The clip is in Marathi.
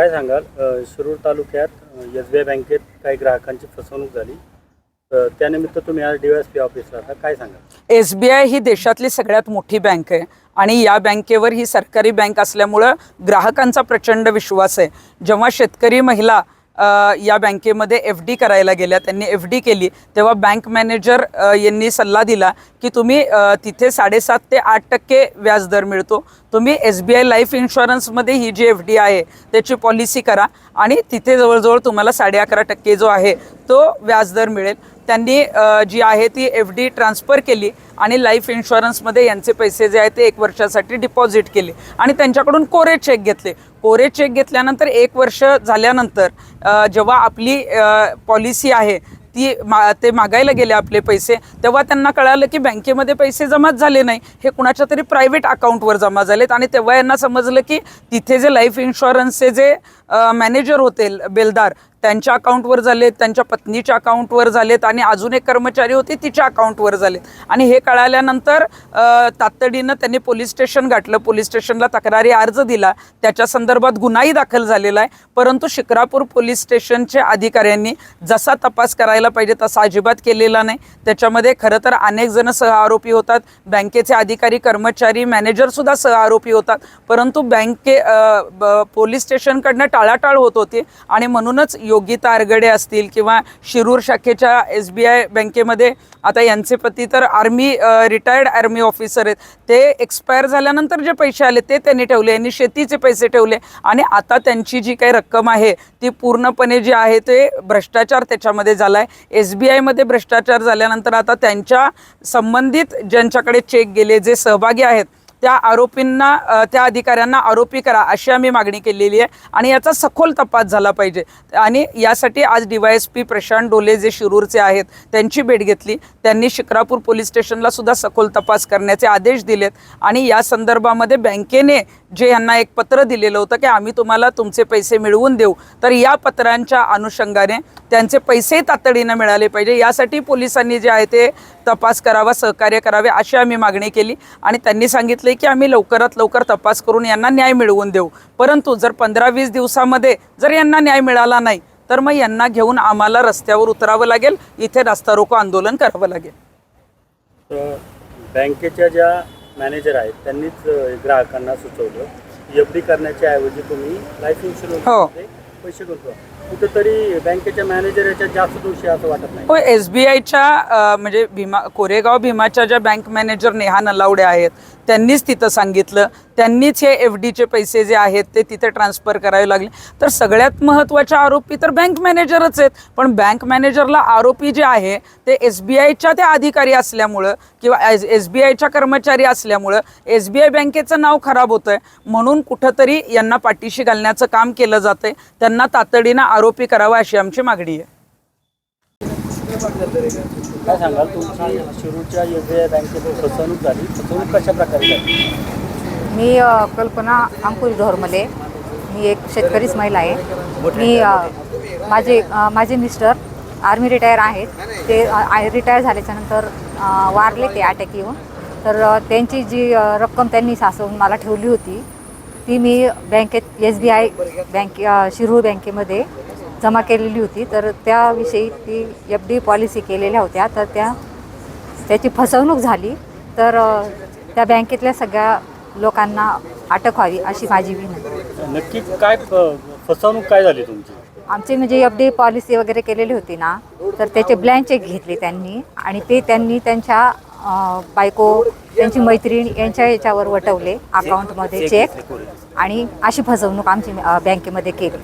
काय सांगाल? अ, शिरूर तालुक्यात एस बी आय बँकेत काही ग्राहकांची फसवणूक झाली. अ, त्यानिमित्त तुम्ही आज डी एस पी ऑफिसला आता काय सांगाल? एस बी आय ही देशातली सगळ्यात मोठी बँक आहे आणि या बँकेवर ही सरकारी बँक असल्यामुळं ग्राहकांचा प्रचंड विश्वास आहे. जेव्हा शेतकरी महिला या बँकेमध्ये एफ डी करायला गेल्या. त्यांनी एफ डी केली. तेव्हा बँक मॅनेजर यांनी सल्ला दिला की तुम्ही तिथे साडेसात ते आठ टक्के व्याजदर मिळतो. तुम्ही एस बी आय लाईफ इन्शुरन्समध्ये ही जी एफ डी आहे त्याची पॉलिसी करा. आणि तिथे जवळजवळ तुम्हाला साडे अकरा टक्के जो आहे तो व्याजदर मिळेल. त्यांनी जी आहे ती एफ डी ट्रान्सफर केली आणि लाईफ इन्शुरन्समध्ये यांचे पैसे जे आहेत ते एक वर्षासाठी डिपॉझिट केले. आणि त्यांच्याकडून कोरे चेक घेतले. कोरे चेक घेतल्यानंतर एक वर्ष झाल्यानंतर जेव्हा आपली पॉलिसी आहे ती मा ते मागायला गेले आपले पैसे तेव्हा त्यांना कळालं की बँकेमध्ये पैसे जमाच झाले नाही. हे कुणाच्या तरी प्रायव्हेट अकाउंटवर जमा झालेत आणि तेव्हा यांना समजलं की तिथे जे लाईफ इन्शुरन्सचे जे मॅनेजर होते बेलदार त्यांच्या अकाउंटवर झालेत त्यांच्या पत्नीच्या अकाउंटवर झालेत आणि अजून एक कर्मचारी होते तिच्या अकाउंटवर झालेत. आणि हे कळाल्यानंतर तातडीनं त्यांनी पोलीस स्टेशन गाठलं. पोलीस स्टेशनला तक्रारी अर्ज दिला. त्याच्या संदर्भात गुन्हाही दाखल झालेला आहे. परंतु शिक्रापूर पोलीस स्टेशनच्या अधिकाऱ्यांनी जसा तपास करायला पाहिजे तसा अजिबात केलेला नाही. त्याच्यामध्ये खरं तर अनेक जण सहआरोपी होतात. बँकेचे अधिकारी कर्मचारी मॅनेजरसुद्धा सहआरोपी होतात. परंतु बँके ब- पोलीस स्टेशनकडनं टाळाटाळ होत होती आणि म्हणूनच योगिता आरगडे असतील किंवा शिरूर शाखेच्या एस बी आय बँकेमध्ये आता यांचे पती तर आर्मी रिटायर्ड आर्मी ऑफिसर आहेत. ते एक्सपायर झाल्यानंतर जे पैसे आले ते त्यांनी ठेवले. यांनी शेतीचे पैसे ठेवले. आणि आता त्यांची जी काही रक्कम आहे ती पूर्णपणे जी आहे ते भ्रष्टाचार त्याच्यामध्ये झाला आहे एस बी आयमध्ये भ्रष्टाचार झाल्यानंतर आता त्यांच्या संबंधित ज्यांच्याकडे चेक गेले जे सहभागी आहेत त्या आरोपींना त्या अधिकाऱ्यांना आरोपी करा अशी आम्ही मागणी केलेली आहे आणि याचा सखोल तपास झाला पाहिजे. आणि यासाठी आज D Y S P Prashant Dole जे शिरूरचे आहेत त्यांची भेट घेतली. त्यांनी शिक्रापूर पोलीस स्टेशनला सुद्धा सखोल तपास करण्याचे आदेश दिलेत. आणि या संदर्भामध्ये बँकेने जे यांना एक पत्र दिलेलं होतं की आम्ही तुम्हाला तुमचे पैसे मिळवून देऊ तर या पत्रांच्या अनुषंगाने त्यांचे पैसेही तातडीनं मिळाले पाहिजे. यासाठी पोलिसांनी जे आहे ते तपास करावा सहकार्य करावे अशी आम्ही मागणी केली. आणि त्यांनी सांगितले की आम्ही लवकरात लवकर तपास करून यांना न्याय मिळवून देऊ. परंतु जर पंधरा वीस दिवसामध्ये जर यांना न्याय मिळाला नाही तर मग यांना घेऊन आम्हाला रस्त्यावर उतरावं लागेल. इथे रस्ता रोको आंदोलन करावं लागेल. बँकेच्या ज्या मॅनेजर आहेत त्यांनीच ग्राहकांना सुचवलं. एफ डी करण्याच्या ऐवजी तुम्ही लाईफ इन्शुरन्समध्ये पैसे गुंतवा. कुठेतरी बँकेच्या मॅनेजर याच्यात जास्त दोषी आहे असं वाटत नाही. हो एस बी आयच्या म्हणजे भीमा कोरेगाव भीमाच्या ज्या बँक मॅनेजर नेहा नलावडे आहेत त्यांनीच तिथं सांगितलं. त्यांनीच हे एफ डीचे पैसे जे आहेत ते तिथे ट्रान्सफर करावे लागले. तर सगळ्यात महत्त्वाच्या आरोपी तर बँक मॅनेजरच आहेत. पण बँक मॅनेजरला आरोपी जे आहे ते एस बी आयच्या त्या अधिकारी असल्यामुळं किंवा एस बी आयच्या कर्मचारी असल्यामुळं एस बी आय बँकेचं नाव खराब होतं आहे म्हणून कुठंतरी यांना पाठीशी घालण्याचं काम केलं जातं आहे त्यांना तातडीनं आरोपी करावा अशी आमची मागणी आहे. काय सांगाल? तुमची शिरूरच्या एस बी आय बँकेत फसवणूक झाली. फसवणूक कशा प्रकारे झाली? मी अ, कल्पना अंकुश ढोरमले मी एक शेतकरीच महिला आहे. मी अ, माझे अ, माझे मिस्टर आर्मी रिटायर आहेत. ते रिटायर झाल्याच्यानंतर अ, वारले ते अटॅक येऊन. तर अ, त्यांची जी अ, रक्कम त्यांनी साचवून मला ठेवली होती ती मी बँकेत एस बी आय बँके अ, शिरूर बँकेमध्ये जमा केलेली होती. तर त्याविषयी ती एफ डी पॉलिसी केलेल्या होत्या. तर त्या त्याची फसवणूक झाली. तर त्या बँकेतल्या सगळ्या लोकांना अटक व्हावी अशी माझी विनंती नक्की काय फसवणूक काय झाली तुमची? आमची म्हणजे एफ डी पॉलिसी वगैरे केलेली होती ना तर त्याचे ब्लँक चेक घेतले त्यांनी. आणि ते त्यांनी त्यांच्या बायको त्यांची मैत्रीण यांच्या याच्यावर वटवले अकाउंटमध्ये चेक आणि अशी फसवणूक आमची बँकेमध्ये केली.